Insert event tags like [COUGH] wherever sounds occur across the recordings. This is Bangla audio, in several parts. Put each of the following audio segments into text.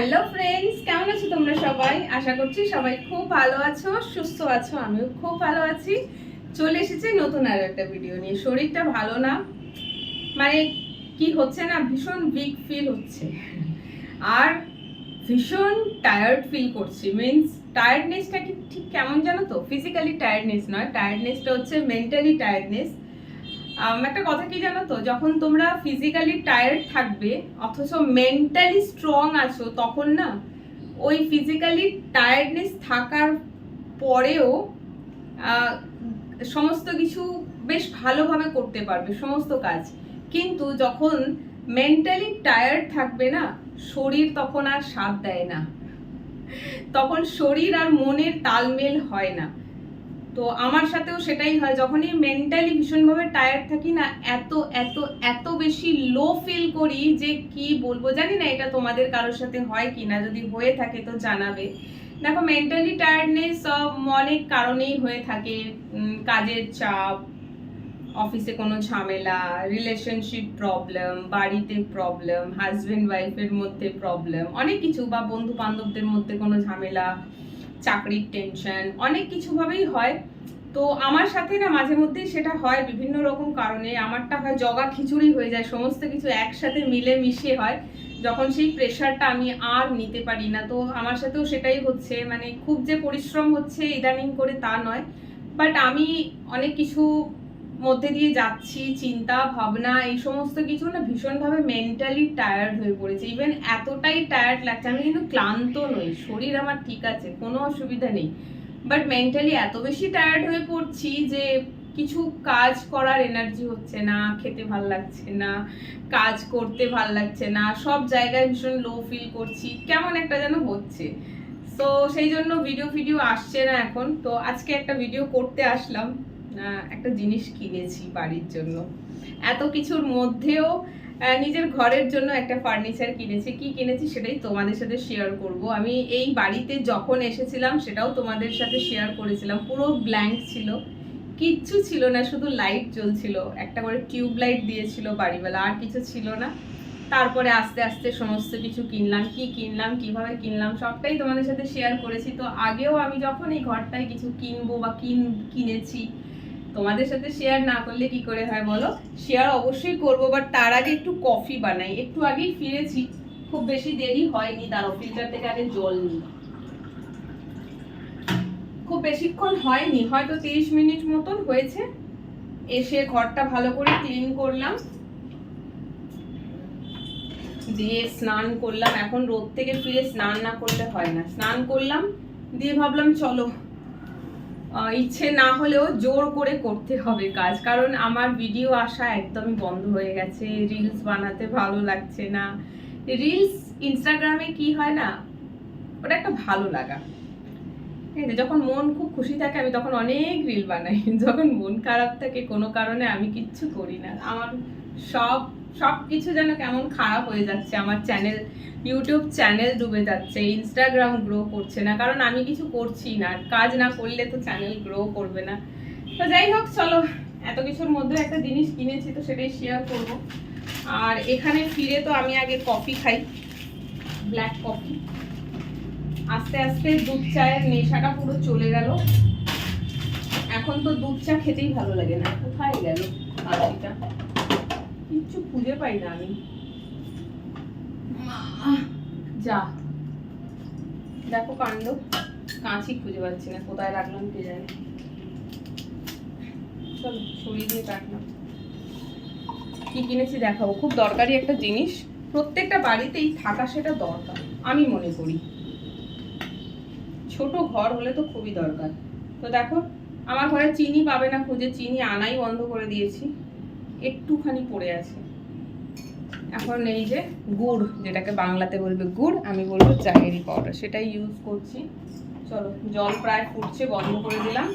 হ্যালো ফ্রেন্ডস, কেমন আছো তোমরা সবাই? আশা করছি সবাই খুব ভালো আছো, সুস্থ আছো, আমিও খুব ভালো আছি। চলে এসেছি নতুন আর একটা ভিডিও নিয়ে। শরীরটা ভালো না? মানে কি হচ্ছে না, ভীষণ উইক ফিল হচ্ছে। আর ভীষণ টায়ার্ড ফিল করছি। মিন্স টায়ার্ডনেসটা কি ঠিক কেমন জানো তো? ফিজিক্যালি টায়ার্ডনেস নয় টায়ার্ডনেসটা হচ্ছে মেন্টালি টায়ার্ডনেস একটা কথা কি জানো তো? যখন তোমরা ফিজিক্যালি টায়ার্ড থাকবে, অথচ মেন্টালি স্ট্রং আছো, তখন না ওই ফিজিক্যালি টায়ার্ডনেস থাকার পরেও সমস্ত কিছু বেশ ভালোভাবে করতে পারবে, সমস্ত কাজ। কিন্তু যখন মেন্টালি টায়ার্ড থাকবে না, শরীর তখন আর সাথ দেয় না। তখন শরীর আর মনের তালমেল হয় না। তো আমার সাথেও সেটাই হয়, যখনই মেন্টালি ভীষণভাবে টায়ার্ড থাকি না, এত এত এত বেশি লো ফিল করি যে কি বলব, জানি না এটা তোমাদের কারোর সাথে হয় কি না যদি হয়ে থাকে তো জানাবে। দেখো মেন্টালি টায়ার্ডনেস অনেক কারণেই হয়ে থাকে কাজের চাপ, অফিসে কোনো ঝামেলা রিলেশনশিপ প্রবলেম বাড়িতে প্রবলেম হাজব্যান্ড ওয়াইফের মধ্যে প্রবলেম অনেক কিছু বা বন্ধু বান্ধবদের মধ্যে কোনো ঝামেলা, চাকরির টেনশন অনেক কিছুভাবেই হয়। তো আমার সাথে না মাঝে মধ্যেই সেটা হয় বিভিন্ন রকম কারণে। আমারটা হয় জগা খিচুড়ি হয়ে যায়, সমস্ত কিছু একসাথে মিলে মিশে হয়। যখন সেই প্রেশারটা আমি আর নিতে পারি না, তো আমার সাথেও সেটাই হচ্ছে। মানে খুব যে পরিশ্রম হচ্ছে ইদানিং করে তা নয়। বাট আমি অনেক কিছু মধ্যে দিয়ে যাচ্ছি, চিন্তা, ভাবনা, এই সমস্ত কিছু না ভীষণভাবে মেন্টালি টায়ার্ড হয়ে পড়েছে। ইভেন এতটাই টায়ার্ড লাগছে, আমি কিন্তু ক্লান্ত নই, শরীর আমার ঠিক আছে, কোনো অসুবিধা নেই। বাট মেন্টালি এত বেশি টায়ার্ড হয়ে পড়ছি যে কিছু কাজ করার এনার্জি হচ্ছে না, খেতে ভালো লাগছে না, কাজ করতে ভালো লাগছে না, সব জায়গায় ভীষণ লো ফিল করছি, কেমন একটা যেন হচ্ছে। তো সেই জন্য ভিডিও ভিডিও আসছে না এখন। তো আজকে একটা ভিডিও করতে আসলাম একটা জিনিস কিনেছি বাড়ির জন্য। এত কিছুর মধ্যেও নিজের ঘরের জন্য একটা ফার্নিচার কিনেছি। কি কিনেছি সেটাই তোমাদের সাথে শেয়ার করব। আমি এই বাড়িতে যখন এসেছিলাম, সেটাও তোমাদের সাথে শেয়ার করেছিলাম। পুরো ব্ল্যাঙ্ক ছিল। কিচ্ছু ছিল না, শুধু লাইট জ্বলছিল। একটা করে টিউব লাইট দিয়েছিল বাড়িওয়ালা, আর কিছু ছিল না। তারপরে আস্তে আস্তে সমস্ত কিছু কিনলাম। কি কিনলাম, কীভাবে কিনলাম, সবটাই তোমাদের সাথে শেয়ার করেছি। তো আগেও আমি যখন এই ঘরটায় কিছু কিনবো বা কিন কিনেছি তোমাদের সাথে শেয়ার না করলে কি করে হয় বলো? শেয়ার অবশ্যই করব বাট তার আগে একটু কফি বানাই। একটু আগেই ফিরেছি, খুব বেশি দেরি হয়নি দাঁড়ো ফিল্টার থেকে আগে জল নিই। খুব বেশিক্ষণ হয়নি, হয়তো তিরিশ মিনিট মতন হয়েছে। এসে ঘরটা ভালো করে ক্লিন করলাম। দিয়ে স্নান করলাম। এখন রোদ থেকে ফিরে স্নান না করলে হয় না। স্নান করলাম, দিয়ে ভাবলাম চলো ইচ্ছে না হলেও জোর করে করতে হবে কাজ। কারণ আমার ভিডিও আসা একদমই বন্ধ হয়ে গেছে। রিলস বানাতে ভালো লাগছে না। রিলস ইনস্টাগ্রামে কি হয় না, ওটা একটা ভালো লাগা। ঠিক আছে যখন মন খুব খুশি থাকে, আমি তখন অনেক রিল বানাই। [LAUGHS] যখন মন খারাপ থাকে, কোনো কারণে আমি কিচ্ছু করি না। আমার সব সব কিছু যেন কেমন খারাপ হয়ে যাচ্ছে, আমার চ্যানেল ইউটিউব চ্যানেল ডুবে যাচ্ছে ইনস্টাগ্রাম গ্রো করছে না, কারণ আমি কিছু করছি না কাজ না করলে তো চ্যানেল গ্রো করবে না। তো যাই হোক, চলো, এত কিছুর মধ্যে একটা জিনিস কিনেছি তো সেটাই শেয়ার করব। আর এখানে ফিরে তো আমি আগে কফি খাই ব্ল্যাক কফি আস্তে আস্তে দুধ চায়ের নেশাটা পুরো চলে গেল। এখন তো দুধ চা খেতেই ভালো লাগে না, কোথায় গেল কাঁচিটা কিচ্ছু খুঁজে পাই না আমি। যা। দেখো কাণ্ড। কাঁচি খুঁজে পাচ্ছি না কোথায় রাখলাম কে জানে। চলো সরিয়ে দিয়ে রাখলাম কি কিনেছি দেখাবো? খুব দরকারি একটা জিনিস। প্রত্যেকটা বাড়িতেই থাকা সেটা দরকার আমি মনে করি। ছোট ঘর হলে তো খুবই দরকার। তো দেখো আমার ঘরে চিনি পাবে না খুঁজে চিনি আনাই বন্ধ করে দিয়েছি। একটুখানি পড়ে আছে। এখন এই যে গুড়, যেটাকে বাংলাতে বলবে গুড়, আমি বলব জাগেরি পাউডার সেটাই ইউজ করছি। চলো, জল প্রায় ফুটছে, বন্ধ করে দিলাম।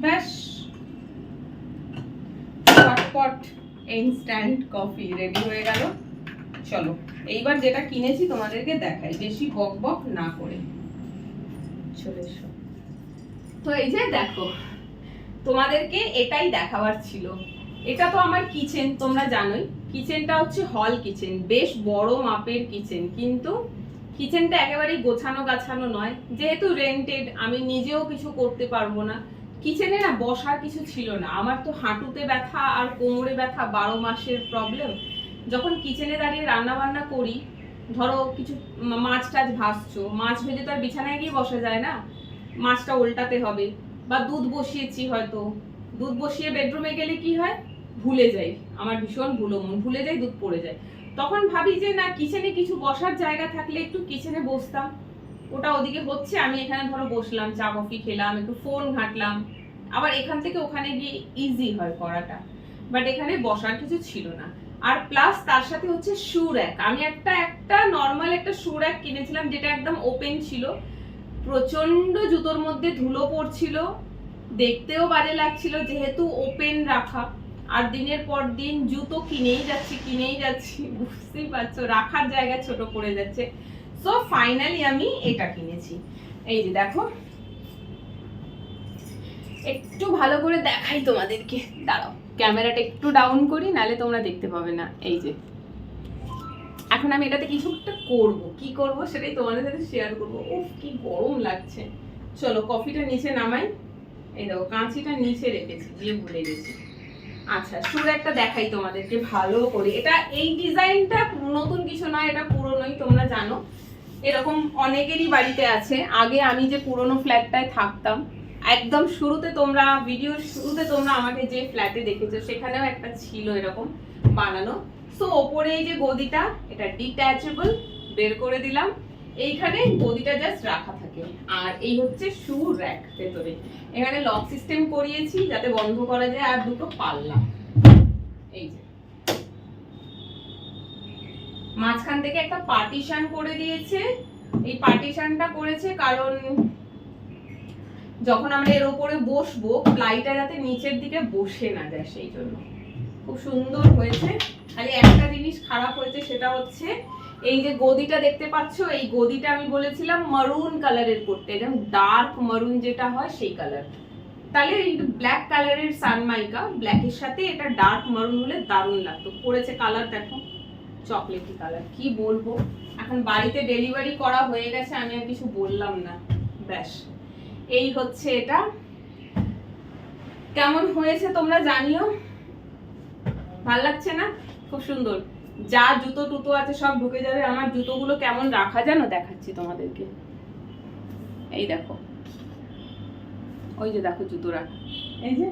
ব্যাস। চটপট ইনস্ট্যান্ট কফি রেডি হয়ে গেল। চলো, এইবার যেটা কিনেছি তোমাদেরকে দেখাই, বেশি বক বক না করে। চলে এসো। তো এই যে দেখো, তোমাদেরকে এটাই দেখাবার ছিল। এটা তো আমার কিচেন তোমরা জানোই। কিচেনটা হচ্ছে হল কিচেন বেশ বড় মাপের কিচেন কিন্তু কিচেনটা একেবারেই গোছানো গাছানো নয়। যেহেতু রেন্টেড আমি নিজেও কিছু করতে পারব না। কিচেনে না বসার কিছু ছিল না। আমার তো হাঁটুতে ব্যথা আর কোমরে ব্যথা বারো মাসের প্রবলেম যখন কিচেনে দাঁড়িয়ে রান্না বান্না করি, ধরো কিছু মাছ টাছ ভাসছো মাছ ভেজে তো আর বিছানায় গিয়ে বসা যায় না। মাছটা উল্টাতে হবে। বা দুধ বসিয়েছি হয়তো। দুধ বসিয়ে বেডরুমে গেলে কি হয়? ভুলে যাই, আমার ভীষণ ভুলো মন, ভুলে যাই দুধ পড়ে যায়। তখন ভাবি যে, না, কিচেনে কিছু বসার জায়গা থাকলে একটু কিচেনে বসতাম। ওটা ওদিকে হচ্ছে, আমি এখানে ধরো বসলাম, চা, কফি খেলাম, একটু ফোন ঘাঁটলাম। আবার এখান থেকে ওখানে গিয়ে ইজি হয় করাটা। বাট এখানে বসার কিছু ছিল না। আর প্লাস তার সাথে হচ্ছে শু র্যাক আমি একটা একটা নর্মাল একটা শু র্যাক কিনেছিলাম, যেটা একদম ওপেন ছিল। প্রচণ্ড জুতোর মধ্যে ধুলো পড়ছিল। দেখতেও বাজে লাগছিল, যেহেতু ওপেন রাখা। আর দিনের পর দিন জুতো কিনেই যাচ্ছি কিনেই যাচ্ছি। বুঝতেই পারছ, রাখার জায়গা ছোট পড়ে যাচ্ছে। সো ফাইনালি আমি এটা কিনেছি। এই যে দেখো। একটু ভালো করে দেখাই তোমাদেরকে। দাঁড়াও, ক্যামেরাটা একটু ডাউন করি, নালে তোমরা দেখতে পাবে না। এই যে। এখন আমি এটাতে কিছু একটা করব। কি করব সেটাই তোমাদের সাথে শেয়ার করব। উফ, কি গরম লাগছে। চলো, কফিটা নিচে নামাই। এই দেখো, কাঁচিটা নিচে রেখেছি দিয়ে ভুলে গেছি আচ্ছা সুর একটা দেখাই তোমাদেরকে ভালো করে। এটা এই ডিজাইনটা নতুন কিছু নয়, এটা পুরনোই, তোমরা জানো। এরকম অনেকেরই বাড়িতে আছে। আগে আমি যে পুরনো ফ্ল্যাটটায় থাকতাম, একদম শুরুতে তোমরা ভিডিও শুরুতে তোমরা আমাকে যে ফ্ল্যাটে দেখেছ, সেখানেও একটা ছিল এরকম বানানো। সো ওপরে এই যে গদিটা, এটা ডিট্যাচেবল বের করে দিলাম। এইখানে গদিটা জাস্ট রাখা থাকে। আর এই হচ্ছে শু র্যাক ভেতরে। এখানে লক সিস্টেম করিয়েছি যাতে বন্ধ করা যায় আর দুটো পাল্লা। এই যে। মাঝখান থেকে একটা পার্টিশন করে দিয়েছে। এই পার্টিশনটা করেছে কারণ যখন আমরা এর উপরে বসবো প্লাইটা যাতে নিচের দিকে বসে না যায় সেই জন্য। খুব সুন্দর হয়েছে। খালি একটা জিনিস খারাপ হয়েছে সেটা হচ্ছে এই যে গদিটা দেখতে পাচ্ছ, এই গদিটা আমি বলেছিলাম মারুন কালারের করতে, একদম ডার্ক মারুন যেটা হয় সেই কালার তাহলে ব্ল্যাক কালারের সানমাইকা ব্ল্যাকের সাথে এটা ডার্ক মারুন হলে দারুণ লাগতো। পড়েছে কালার দেখো চকলেটি কালার কি বলব? এখন বাড়িতে ডেলিভারি করা হয়ে গেছে, আমি আর কিছু বললাম না, ব্যাস। এই হচ্ছে এটা। কেমন হয়েছে তোমরা জানিও? ভালো লাগছে না? খুব সুন্দর। যা জুতো টুতো আছে সব ঢুকে যাবে। আমার জুতোগুলো কেমন রাখা জানো দেখাচ্ছি তোমাদেরকে। এই দেখো। ওই যে দেখো জুতো রাখা এই যে,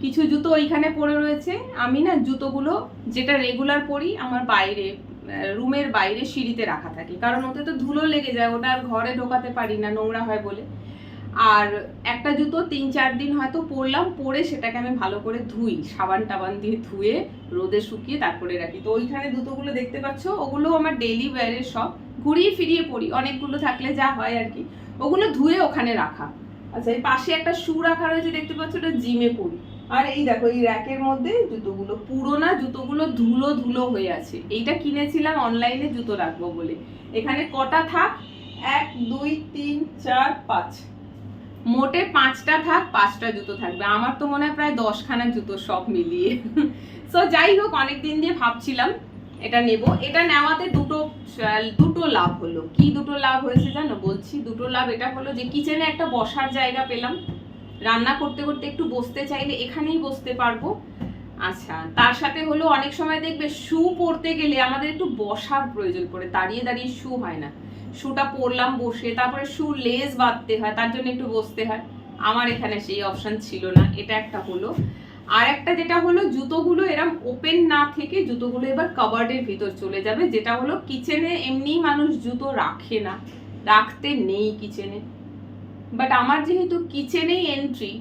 কিছু জুতো ওইখানে পড়ে রয়েছে। আমি না জুতোগুলো যেটা রেগুলার পরি, আমার বাইরে রুমের বাইরে সিঁড়িতে রাখা থাকে। কারণ ওতে তো ধুলো লেগে যায়, ওটা আর ঘরে ঢোকাতে পারি না, নোংরা হয় বলে। আর একটা জুতো তিন চার দিন হয়তো পরলাম, পরে সেটাকে আমি ভালো করে ধুই, সাবান টাবান দিয়ে ধুয়ে রোদে শুকিয়ে তারপরে রাখি। তো ওইখানে জুতোগুলো দেখতে পাচ্ছ, ওগুলো আমার ডেইলি ওয়্যারের সব। ঘুরিয়ে ফিরিয়ে পরি, অনেকগুলো থাকলে যা হয় আর কি। ওগুলো ধুয়ে ওখানে রাখা। আচ্ছা এই পাশে একটা শু রাখা রয়েছে, দেখতে পাচ্ছ, ওটা জিমে পরি। আর এই দেখো, এই র্যাকের মধ্যে জুতোগুলো, পুরোনা জুতোগুলো ধুলো ধুলো হয়ে আছে। এইটা কিনেছিলাম অনলাইনে জুতো রাখব বলে। এখানে কটা থাক? এক, দুই, তিন, চার, পাঁচ। মোটে পাঁচটা থাক, পাঁচটা জুতো থাকবে। আমার তো মনে হয় প্রায় দশখানা জুতো সব মিলিয়ে। [LAUGHS] সো যাই হোক অনেক দিন দিয়ে ভাবছিলাম এটা নেব। এটা নেওয়াতে দুটো দুটো লাভ হলো। কি দুটো লাভ হয়েছে জানো? বলছি, দুটো লাভ এটা হলো যে কিচেনে একটা বসার জায়গা পেলাম। রান্না করতে করতে একটু বসতে চাইলে এখানেই বসতে পারব। আচ্ছা তার সাথে হলো অনেক সময় দেখবে শু পরতে গেলে আমাদের একটু বসার প্রয়োজন পড়ে। দাঁড়িয়ে দাঁড়িয়ে শু হয় না। শুটা পরলাম বসে, তারপরে শু লেজ বাঁধতে হয়, তার জন্য একটু বসতে হয়। আমার এখানে সেই অপশান ছিল না, এটা একটা হলো। আর একটা যেটা হলো, জুতোগুলো এরম ওপেন না থেকে জুতোগুলো এবার কাবার্ডের ভিতর চলে যাবে, যেটা হলো কিচেনে এমনি মানুষ জুতো রাখে না, রাখতে নেই কিচেনে বাট আমার যেহেতু কিচেনেই এন্ট্রি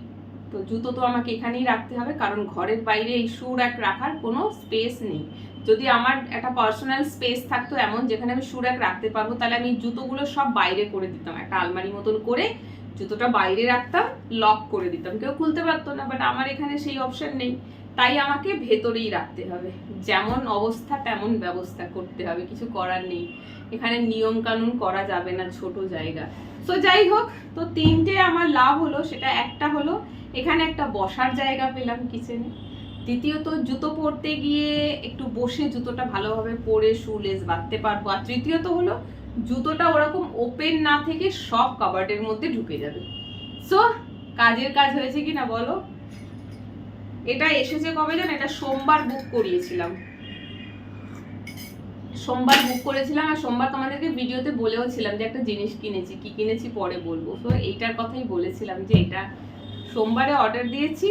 তো জুতো তো আমাকে এখানেই রাখতে হবে, কারণ ঘরের বাইরে এই শু র্যাক রাখার কোনো স্পেস নেই। যদি আমার একটা পার্সোনাল স্পেস থাকতো এমন যেখানে আমি শু র্যাক রাখতে পারব, তাহলে আমি জুতোগুলো সব বাইরে করে দিতাম। একটা আলমারি মতন করে জুতোটা বাইরে রাখতাম লক করে দিতাম। কেউ খুলতে পারতো না বাট আমার এখানে সেই অপশন নেই। তাই আমাকে ভেতরেই রাখতে হবে। যেমন অবস্থা, তেমন ব্যবস্থা করতে হবে। কিছু করার নেই। এখানে নিয়ম কানুন করা যাবে না ছোট জায়গা। তো যাই হোক, তো তিনটে আমার লাভ হলো। সেটা একটা হলো, এখানে একটা বসার জায়গা পেলাম কিচেনে দ্বিতীয়ত, জুতো পরতে গিয়ে একটু বসে জুতোটা ভালোভাবে পরে শু বাঁধতে পারব। আর তৃতীয়ত হলো, জুতোটা ওরকম ওপেন না থেকে সব কাবার্ডের মধ্যে ঢুকে যাবে। সো কাজের কাজ হয়েছে কি না বলো? এটা এসেছে কবে জানো? এটা সোমবার বুক করিয়েছিলাম। সোমবার বুক করেছিলাম আর সোমবার তোমাদেরকে ভিডিওতে বলেও ছিলাম যে একটা জিনিস কিনেছি, কি কিনেছি পরে বলব। তো এইটার কথাই বলেছিলাম যে এটা সোমবারে অর্ডার দিয়েছি।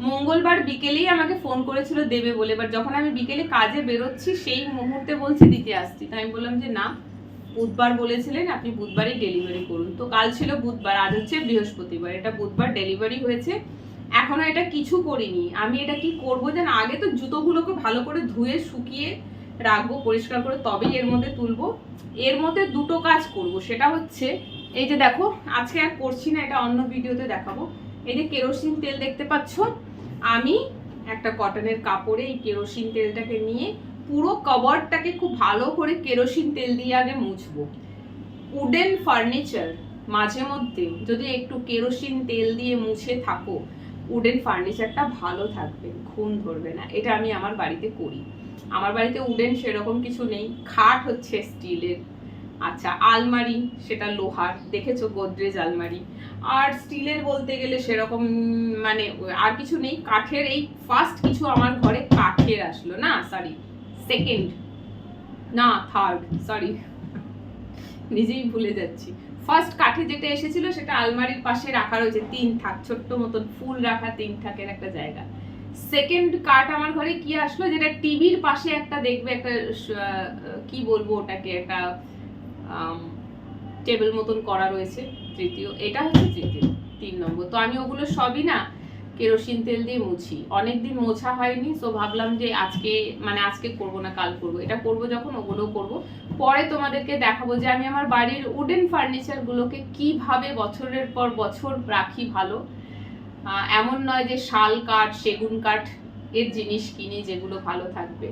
মঙ্গলবার বিকেলেই আমাকে ফোন করেছিল দেবে বলে এবার যখন আমি বিকেলে কাজে বেরোচ্ছি, সেই মুহূর্তে বলছে দিতে আসছি। তাই আমি বললাম যে, না, বুধবার বলেছিলেন, আপনি বুধবারই ডেলিভারি করুন। তো কাল ছিল বুধবার, আজ হচ্ছে বৃহস্পতিবার। এটা বুধবার ডেলিভারি হয়েছে। এখনও এটা কিছু করিনি। আমি এটা কি করব যেন আগে তো জুতোগুলোকে ভালো করে ধুয়ে, শুকিয়ে রাখব, পরিষ্কার করে তবেই এর মধ্যে তুলবো। এর মধ্যে দুটো কাজ করব। সেটা হচ্ছে, এই যে দেখো, আজকে আর করছি না, এটা অন্য ভিডিওতে দেখাবো। এই যে কেরোসিন তেল দেখতে পাচ্ছ, আমি একটা কটনের কাপড়ে এই কেরোসিন তেলটাকে নিয়ে পুরো কভারটাকে খুব ভালো করে কেরোসিন তেল দিয়ে আগে মুছবো। উডেন ফার্নিচার, মাঝে মধ্যে যদি একটু কেরোসিন তেল দিয়ে মুছে থাকো, উডেন ফার্নিচারটা ভালো থাকবে খুন ধরবে না। এটা আমি আমার বাড়িতে করি। আমার বাড়িতে উডেন সেরকম কিছু নেই, খাট হচ্ছে স্টিলের। আচ্ছা আলমারি, সেটা লোহার, দেখেছ গোদরেজ আলমারি। আর স্টিলের বলতে গেলে সেরকম মানে আর কিছু নেই, কাঠের এই ফার্স্ট কিছু আমার ঘরে কাঠের আসলো না সরি সেকেন্ড না থার্ড সরি নিজেই ভুলে যাচ্ছি। ফার্স্ট কাঠে যেটা এসেছিল, সেটা আলমারির পাশে রাখা রয়েছে, তিন থাক, ছোট্ট মতন ফুল রাখা, তিন থাকের একটা জায়গা। সেকেন্ড কাঠ আমার ঘরে কি আসলো, যেটা টিভির পাশে একটা দেখবে, একটা কি বলব ওটাকে, একটা টেবিল মতন করা রয়েছে, তৃতীয়, এটা হচ্ছে তৃতীয়, তিন নম্বর। তো আমি ওগুলো সবই না কেরোসিন তেল দিয়ে মুছি। অনেকদিন মোছা হয়নি তো ভাবলাম যে আজকে মানে আজকে করব না, কাল করব। এটা করব যখন ওগুলো করব। পরে তোমাদেরকে দেখাবো যে আমি আমার বাড়ির উডেন ফার্নিচারগুলোকে কীভাবে বছরের পর বছর রাখি ভালো। এমন নয় যে শাল কাঠ, সেগুন কাঠ এর জিনিস কিনি যেগুলো ভালো থাকবে।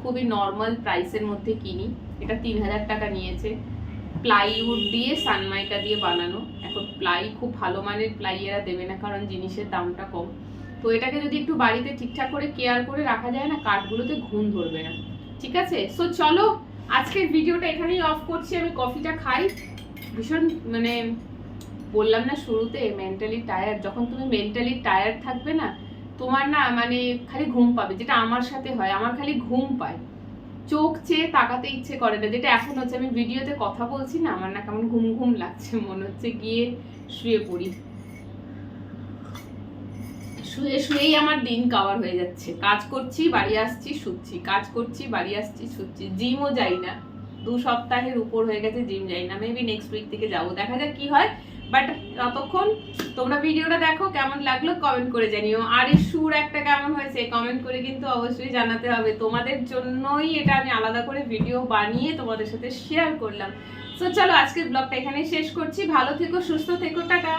খুবই নর্মাল প্রাইসের মধ্যে কিনি। এটা তিন হাজার টাকা নিয়েছে। প্লাইউড দিয়ে সানমাইকা দিয়ে বানানো। এখন প্লাই খুব ভালো মানের প্লাই এরা দেবে না, কারণ জিনিসের দামটা কম। তো এটাকে যদি একটু বাড়িতে ঠিকঠাক করে কেয়ার করে রাখা যায় না, কাঠগুলোতে ঘুম ধরবে না। ঠিক আছে? সো চলো, আজকের ভিডিওটা এখানেই অফ করছি। আমি কফিটা খাই। ভীষণ মানে বললাম না শুরুতে মেন্টালি টায়ার্ড যখন তুমি মেন্টালি টায়ার্ড থাকবে না, তোমার না মানে খালি ঘুম পাবে, যেটা আমার সাথে হয়। আমার খালি ঘুম পায়। চোখ চেয়ে তাকাতে ইচ্ছে করে না, যেটা এখন হচ্ছে আমি ভিডিওতে কথা বলছি না, আমার না কেমন ঘুম ঘুম লাগছে, মনে হচ্ছে গিয়ে শুয়ে পড়ি। শুয়ে শুয়েই আমার দিন কাভার হয়ে যাচ্ছে। কাজ করছি, বাড়ি আসছি, শুচ্ছি। কাজ করছি, বাড়ি আসছি, শুচ্ছি। জিমও যাই না। দু সপ্তাহের উপর হয়ে গেছে জিম যাই না। মেবি নেক্সট উইক থেকে যাব। দেখা যাক কি হয়। বাট ততক্ষণ তোমরা ভিডিওটা দেখো, কেমন লাগল কমেন্ট করে জানিও। আর এই সুর একটা কেমন হয়েছে কমেন্ট করে কিন্তু অবশ্যই জানাতে হবে। তোমাদের জন্যই এটা আমি আলাদা করে ভিডিও বানিয়ে তোমাদের সাথে শেয়ার করলাম। তো চলো আজকের ব্লগটা এখানেই শেষ করছি। ভালো থেকো, সুস্থ থেকো, টাটা!